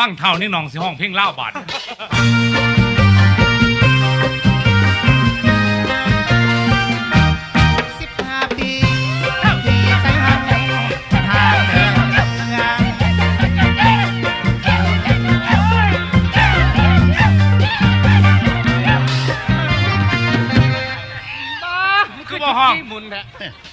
ฟังเท่านี่น้องสิห้องเพลงเล่าบาด ห้องมุนแท้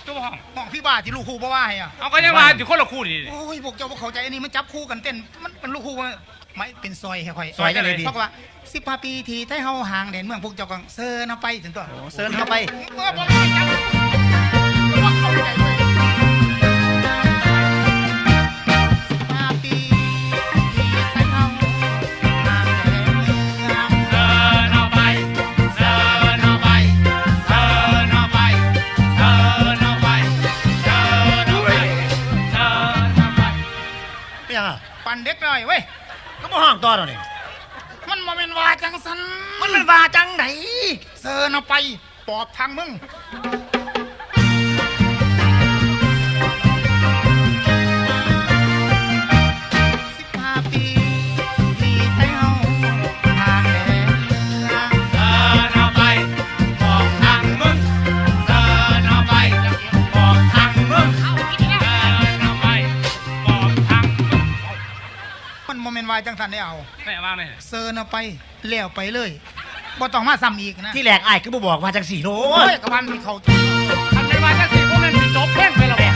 คือบ่ห้องมองพี่บ้าที่ลูกคู่บ่ว่าให้อะเอาก็ยังว่าอยู่คนละคู่นี่โอ้ยพวกเจ้าพวกเข้าใจอันนี้มันจับคู่กันเต้นมันเป็นลูกคู่ว่าไม่เป็นซอยให้ค่อยซอยจังเลยดีเพราะว่าสิบห้าปีที่ไทยเฮาห่างแดนเมืองพวกเจ้าก็เซิร์นเอาไปถึงตัวเซิร์นเข้าไป ปันเด็กหน่อยเว้ยก็บ่ห้องต่อแล้วนี่มันมาเป็นว่าจังสันมันเป็นว่าจังไหนเซอร์นเอาไปปอบทางมึง วายจังสันได้เอาแม่ว่าไงเซิร์นเอาไปแล้วไปเลยบ่ต้องมาซ้ำอีกนะที่แรกอ้ายก็บ่บอกว่าจังสี่โน้โอ้ยยกระพันมันเขาทันไม่ว่าจะสิพวกนั้นสิจบเพลงไปแล้ว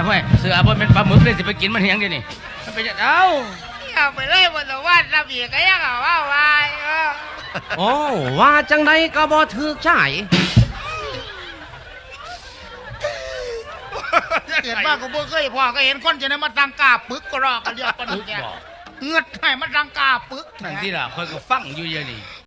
ยห้วยห้วยห้วยเสือบนเป็นปลาหมึกเลยสิไปกินมันเหียงเดี๋ยวนี้มันเป็นจังเอ้าเอาไปเลยบนตะวันระเบียก็ยังเอาว่าวายเออโอ้ว่าจังไดก็บ่ถูกใจเกิดมาก็บ่เคยพอก็เห็นคนจะได้มาตังกาปึกก็รอกันเรียกปานนี้แกเงือดให้มาตังกาปึกนั่นที่ล่ะคอยก็ฟังอยู่เดี๋ยวนี้